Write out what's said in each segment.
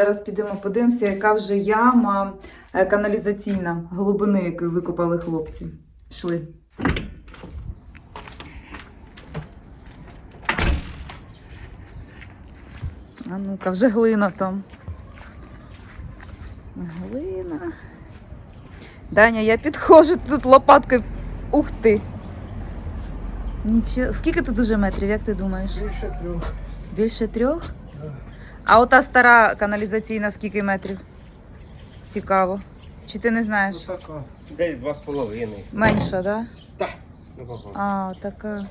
зараз підемо подивимося, яка вже яма е, каналізаційна глибини, яку викопали хлопці. Пішли. А ну-ка, вже глина там. Глина. Даня, я підходжу тут лопаткою. Ух ти. Нічого. Скільки тут уже метрів, як ти думаєш? Більше трьох. Більше трьох? Да. А ота стара каналізаційна скільки метрів? Цікаво. Чи ти не знаєш? Ну така. Десь два з половиною. Менша, так? Да? Так. Ну. А, така.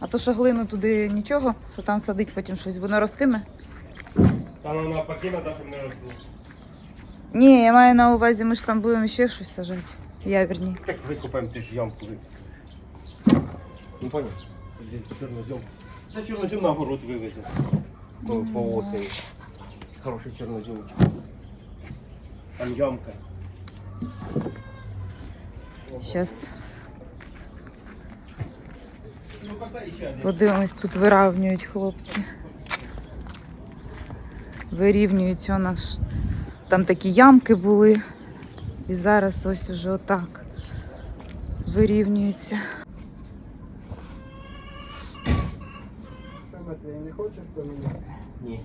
А то що глину туди нічого, що там садить потім щось, воно ростиме? Там вона покинула, щоб не росло. Ні, я маю на увазі, ми ж там будемо ще щось сажати. Я вірні. Так викупаємо ти ж ямку. Ну поняв? Чорнозем. Це чорнозем на город вивезли. По, по осені. Хороший чорнозем. Там ямка. Зараз подивимось, тут вирівнюють хлопці. Вирівнюють у нас. Там такі ямки були. І зараз ось уже отак вирівнюються. Це Матвій, не хочеш поміняти? Ні.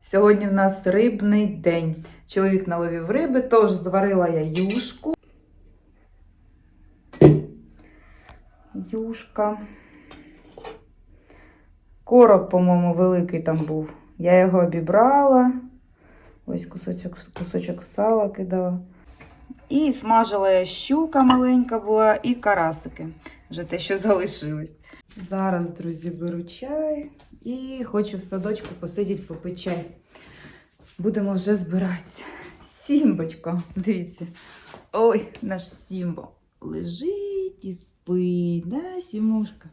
Сьогодні в нас рибний день. Чоловік наловив риби, тож зварила я юшку. Юшка. Короб, по-моєму, великий там був. Я його обібрала. Ось кусочок, кусочок сала кидала. І смажила я щука маленька була, і карасики. Вже те, що залишилось. Зараз, друзі, беру чай і хочу в садочку посидіти, попити чай. Будемо вже збиратися. Сімбочка, дивіться. Ой, наш Сімбо лежить і спить. Да, Сімушка?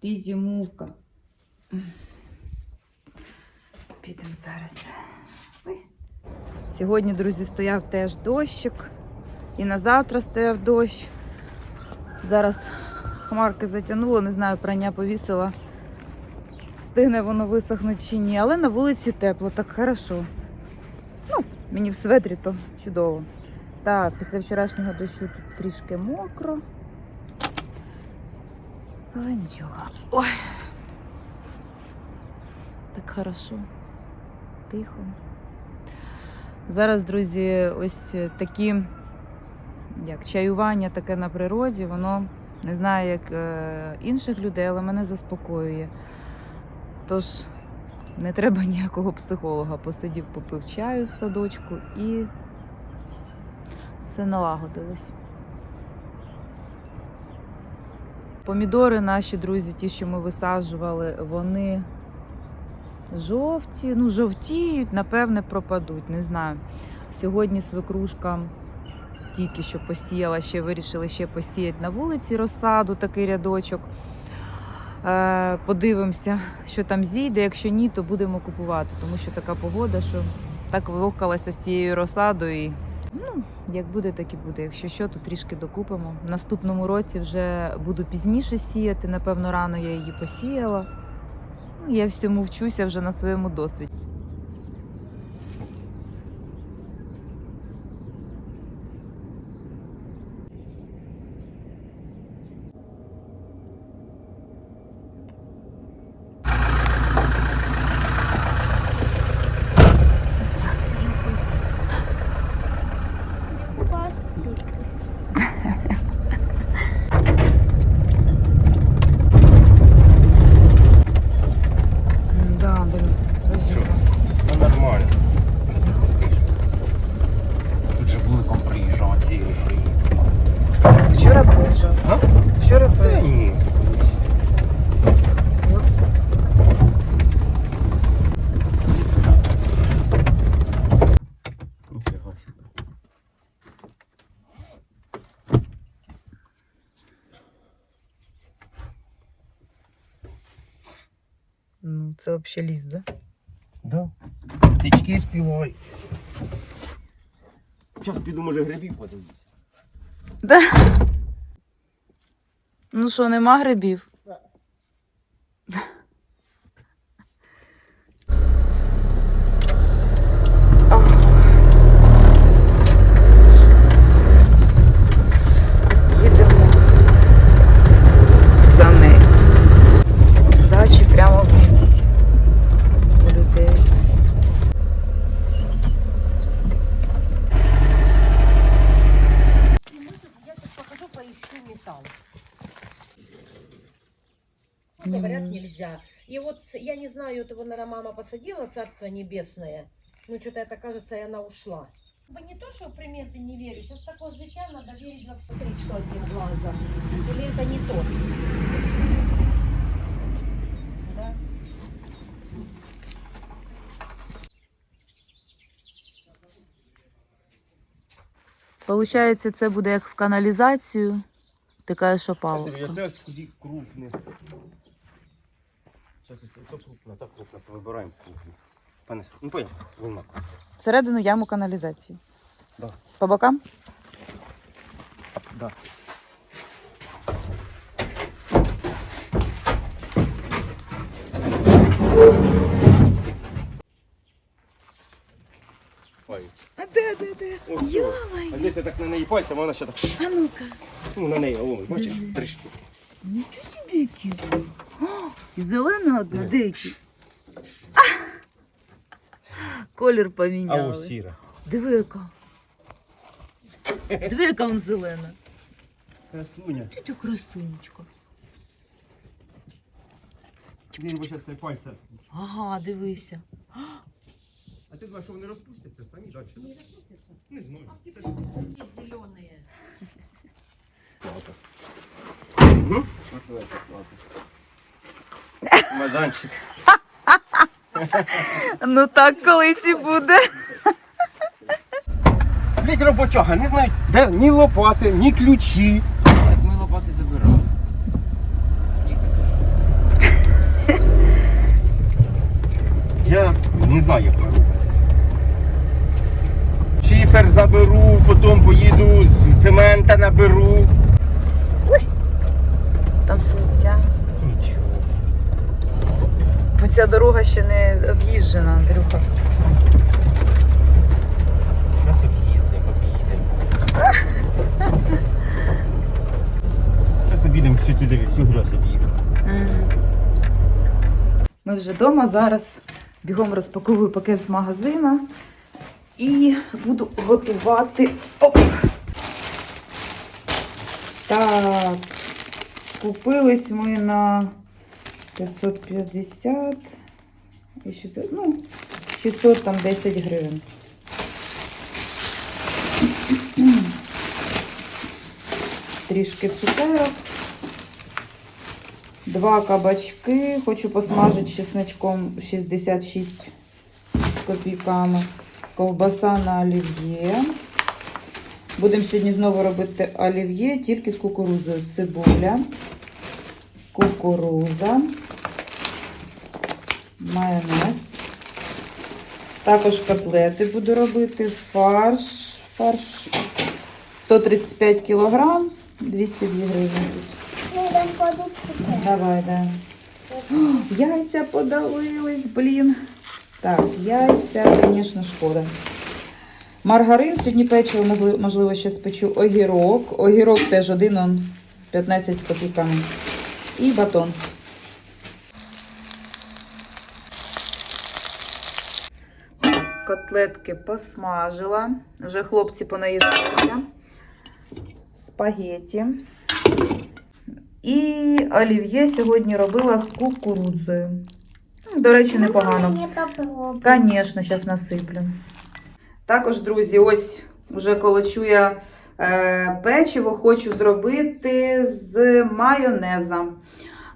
Ти Сімушка. Підемо зараз. Ой. Сьогодні, друзі, стояв теж дощик. І на завтра стояв дощ. Зараз хмарки затягнуло, не знаю, прання повісила. Стигне воно висохнути чи ні, але на вулиці тепло, так хорошо. Ну, мені в светрі то чудово. Так, після вчорашнього дощу тут трішки мокро. Але нічого. Ой. Так хорошо. Тихо. Зараз, друзі, ось такі як чаювання таке на природі, воно не знаю, як е, інших людей, але мене заспокоює. Тож не треба ніякого психолога. Посидів, попив чаю в садочку і все налагодилось. Помідори наші друзі, ті, що ми висаджували, вони жовті, ну жовтіють, напевне, пропадуть. Не знаю. Сьогодні свекрушка тільки що посіяла, ще вирішили ще посіяти на вулиці розсаду, такий рядочок. Е, Подивимося, що там зійде. Якщо ні, то будемо купувати, тому що така погода, що так вивокалася з тією розсадою. І, ну, як буде, так і буде. Якщо що, то трішки докупимо. В наступному році вже буду пізніше сіяти. Напевно, рано я її посіяла. Я всьому вчуся вже на своєму досвіді. Це взагалі ліс, да? Да. Птички співають. Зараз піду, може, грибів подивлюся. Да. Ну що, нема грибів? Їдемо за нею. Дачі прямо в лісі. У людей. Я сейчас покажу, поищу металл. Сниму. Говорят, нельзя. И вот с- я не знаю, этого, наверное, мама посадила, царство небесное. Ну, что-то это кажется, и она ушла. Бы не то, что в приметы не верю. Сейчас такое життя, надо верить во все. Смотри, что одним глазом. Или это не то? Да? Получається, це буде як в каналізацію. Ти кажеш, опалубка. Я це скуди крупне. Зараз крупно, так крупно, вибираємо крупно. Понесли. Ну, понял, вона. Всередину яму каналізації. Да. По бокам? Да. Ой. А де, де, де? О. А десь я так на неї пальцем, а вона ще так. А ну-ка. Ну, на неї, о, бачиш, три штуки. Нічого собі які. Зелена одна, Ні. де які? Колір А поміняли. ось сіра. Диви яка. Диви, яка вон зелена. Красуня. Ти ти красунечка. Він би зараз пальця. Ага, дивися. А ти думаєш, що вони розпустяться самі далі? Не распустится. Не знаю. А теперь есть зеленые. Ну? Ну так колись і буде. Блять, роботяга, не знають, де ні лопати, ні ключі. Так ми лопати забирали. Я не знаю, як робити. Шифер заберу, потім поїду, з цемента наберу. Там сміття. Ця дорога ще не об'їжджена, Андрюха. Нас об'їздимо, об'їдемо. Зараз об'їдемо всю ці диви, всю грязь об'їдемо. Ми вже вдома зараз бігом розпаковую пакет з магазина і буду готувати. Оп! Так, купились ми на 550 і 600, ну, 600 там 10 гривень. Трішки цукерок. Два кабачки. Хочу посмажити чесночком 66 з копійками. Ковбаса на олів'є. Будемо сьогодні знову робити олів'є, тільки з кукурудзою. Цибуля, кукурудза, майонез. Також котлети буду робити. Фарш. Фарш 135 кг, 202 гривні. Давай, да. Яйця подавились, блін. Так, яйця, звісно, шкода. Маргарин, сьогодні печиво, можливо, ще спечу огірок. Огірок теж один, он 15 з копійками. І батон. Котлетки посмажила. Вже хлопці понаїздилися. Спагеті. І олів'є сьогодні робила з кукурудзою. Ну, До речі, непогано. Звісно, зараз насиплю. Також, друзі, ось вже колочу я печиво, хочу зробити з майонеза.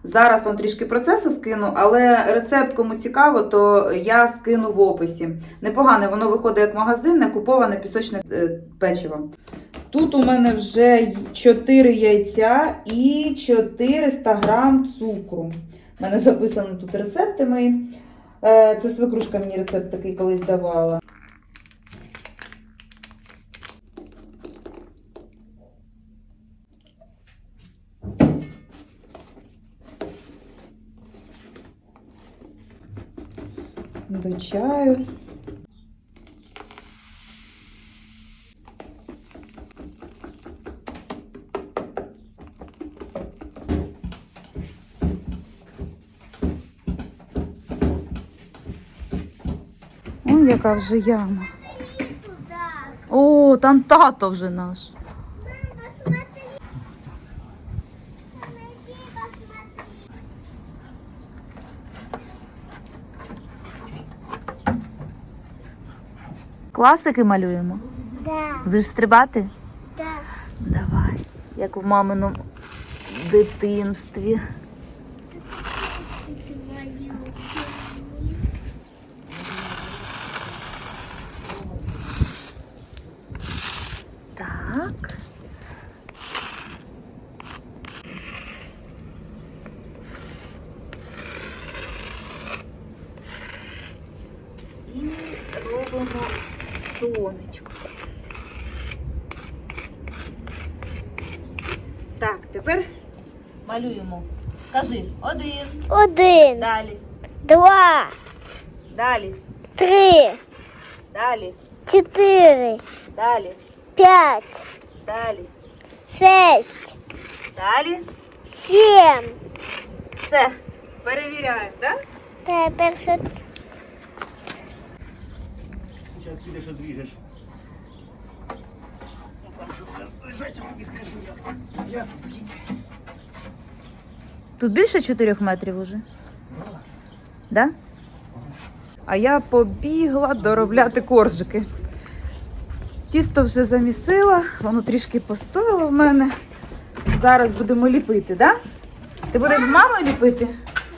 Зараз вам трішки процесу скину, але рецепт, кому цікаво, то я скину в описі. Непогане, воно виходить як магазинне, куповане пісочне е, печиво. Тут у мене вже 4 яйця і 400 грам цукру. У мене записано тут рецепти мої. Е, Це свекрушка мені рецепт такий колись давала. Чаю. Ой, яка вже яма. О, там тато вже наш. Класики малюємо. Да, Будеш стрибати? да. Давай. Як в маминому дитинстві. Так. І робимо сонечко. Так, тепер малюємо. Кажи один. Один, Далі. два, Далі. три, Далі. чотири, Далі. п'ять, Далі. шесть, Далі. сім. Все. Перевіряємо, так? Тепер що Зараз підеш одріжеш. Тут більше 4 метрів уже? Да? А я побігла доробляти коржики. Тісто вже замісила, воно трішки постояло в мене. Зараз будемо ліпити, да? Ти будеш з мамою ліпити?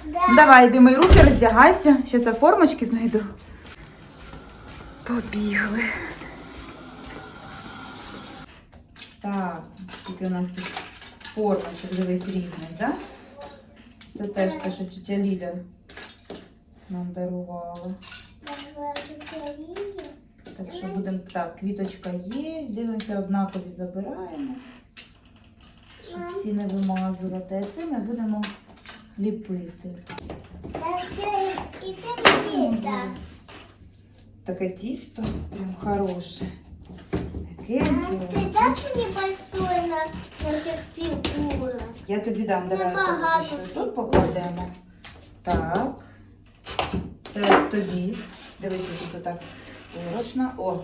Да. Давай, йди мої руки, роздягайся. Щас я формочки знайду. Побігли. Так, скільки у нас тут формочок, дивись різних, так? Це теж те, що тетя Ліля нам дарувала. Так що будемо так, квіточка є, дивимося, однакові забираємо, щоб всі не вимазувати. А це ми будемо ліпити. Таке тісто прям хороше. Ти даш мені большой на, на фігурах? Я тобі дам, давай ще тут покладемо. Так. Це тобі. Дивись, тут отак порошна. О,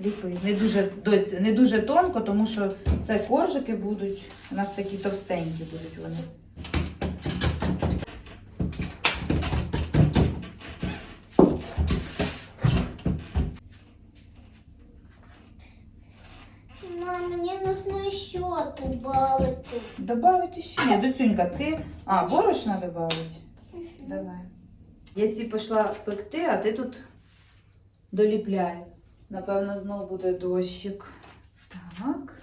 ліпи. Не дуже, дось, не дуже тонко, тому що це коржики будуть. У нас такі товстенькі будуть вони. Мам, мені нужно ще добавити. Добавити ще. Ні, доцюнька, ти. А, борошна додати? Давай. Я ці пішла пекти, а ти тут доліпляй. Напевно, знову буде дощик. Так.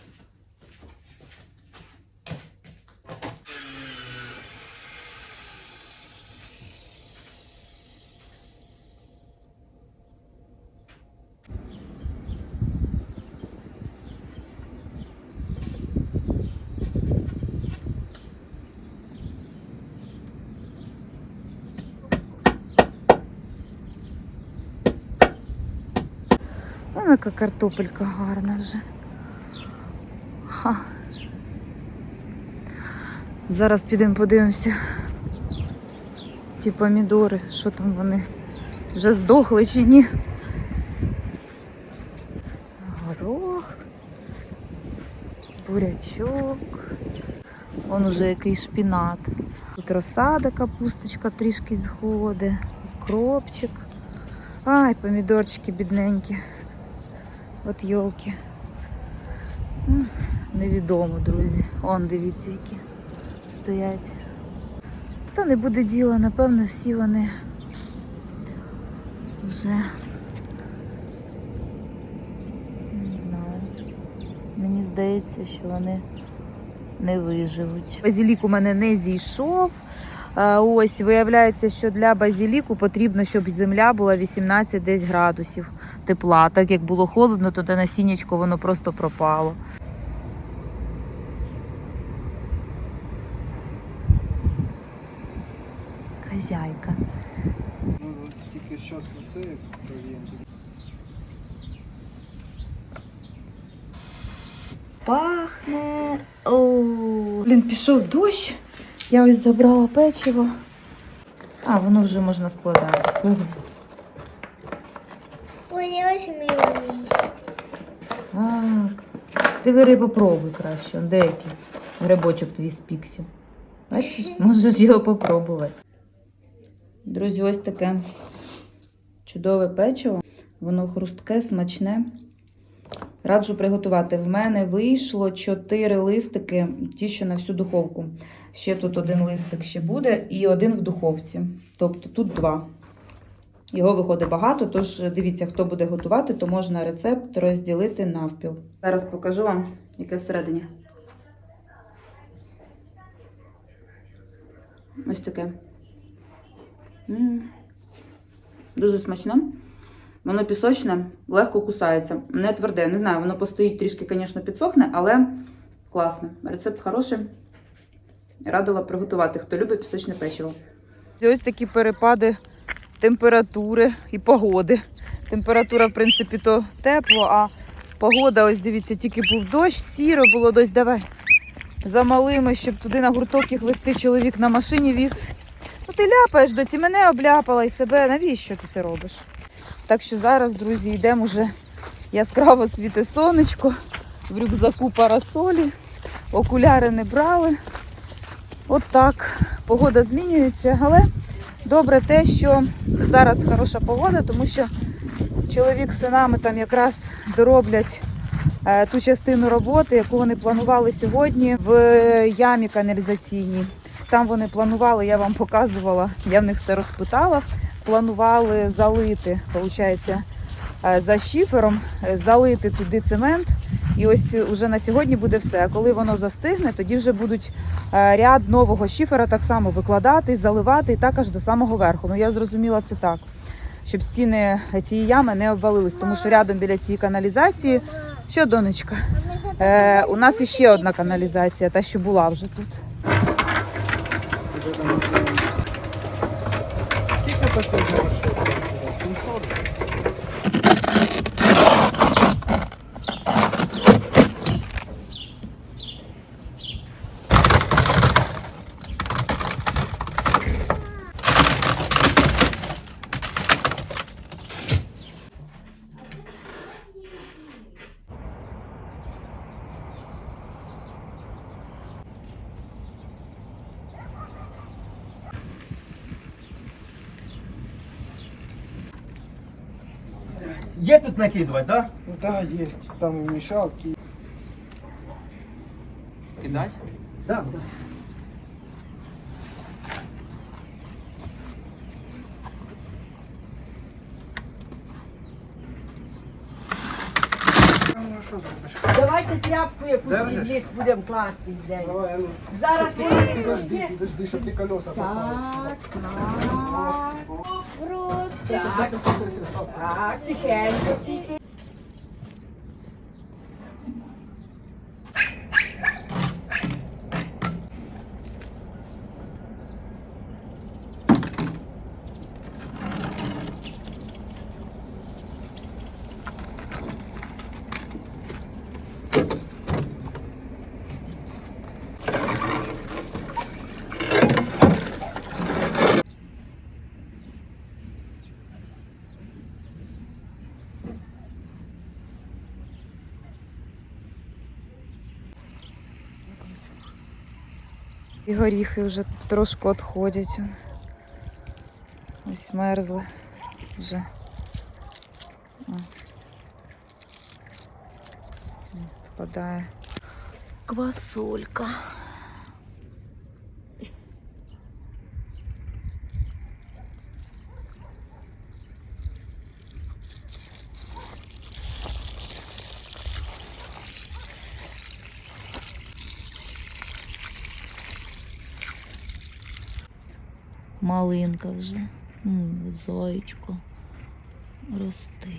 Ось яка картопелька гарна вже. Ха. Зараз підемо подивимося. Ті помідори, що там вони вже здохли чи ні. Горох, бурячок. Вон уже який шпінат. Тут розсада, капусточка трішки сходить, кропчик. Ай, помідорчики бідненькі. От йолки. Невідомо, друзі. Он, дивіться, які стоять. Та не буде діла, напевно, всі вони вже. Мені здається, що вони не виживуть. Базілік у мене не зійшов. Е, Ось виявляється, що для базіліку потрібно, щоб земля була 18 десь градусів тепла. Так як було холодно, то те насіннячко воно просто пропало. Хазяйка. Тільки зараз прольємо. Пахне. О. Блін, пішов дощ. Я ось забрала печиво. А, воно вже можна складати. Ой, я ось мій. Так. Ти бери попробуй краще. Он Деякий грибочок твій спікся. Бачиш, можеш його попробувати. Друзі, ось таке чудове печиво. Воно хрустке, смачне. Раджу приготувати. В мене вийшло 4 листики, ті, що на всю духовку. Ще тут один листик ще буде і один в духовці. Тобто тут два. Його виходить багато, тож дивіться, хто буде готувати, то можна рецепт розділити навпіл. Зараз покажу вам, яке всередині. Ось таке. Дуже смачне. Воно пісочне, легко кусається, не тверде. Не знаю, воно постоїть трішки, звісно, підсохне, але класне. Рецепт хороший. Радила приготувати, хто любить пісочне печиво. Ось такі перепади температури і погоди. Температура, в принципі, то тепло, а погода, ось дивіться, тільки був дощ, сіро було дощ. Давай. За малими, щоб туди на гурток їх вести чоловік на машині віз. Ну ти ляпаєш, доці, мене обляпала і себе. Навіщо ти це робиш? Так що зараз, друзі, йдемо вже яскраво світе сонечко, в рюкзаку парасолі, окуляри не брали. От так. Погода змінюється, але добре те, що зараз хороша погода, тому що чоловік з синами там якраз дороблять е, ту частину роботи, яку вони планували сьогодні в ямі каналізаційній. Там вони планували, я вам показувала, я в них все розпитала. Планували залити, виходить, за шифером, е, залити туди цемент. І ось уже на сьогодні буде все. Коли воно застигне, тоді вже будуть е, ряд нового шифера так само викладати, заливати і так аж до самого верху. Ну я зрозуміла це так, щоб стіни цієї ями не обвалились, тому що рядом біля цієї каналізації, що донечка, е, у нас іще одна каналізація, та що була вже тут. Е, Скільки Є да? Да, есть. Там і мішалки. Кидать? Да? Да. Ну, що зробиш? Давайте тряпку якусь відліз будемо класти. блядь. Давай, ну. Зараз я- Подожди, подожди, щоб ти колеса поставив. Так, так, фрукт. так, так, тихенько, тільки. горіхи вже трошки відходять. Ось мерзли вже. О. Впадає. Квасолька. Малинка вже. М, зоєчко росте.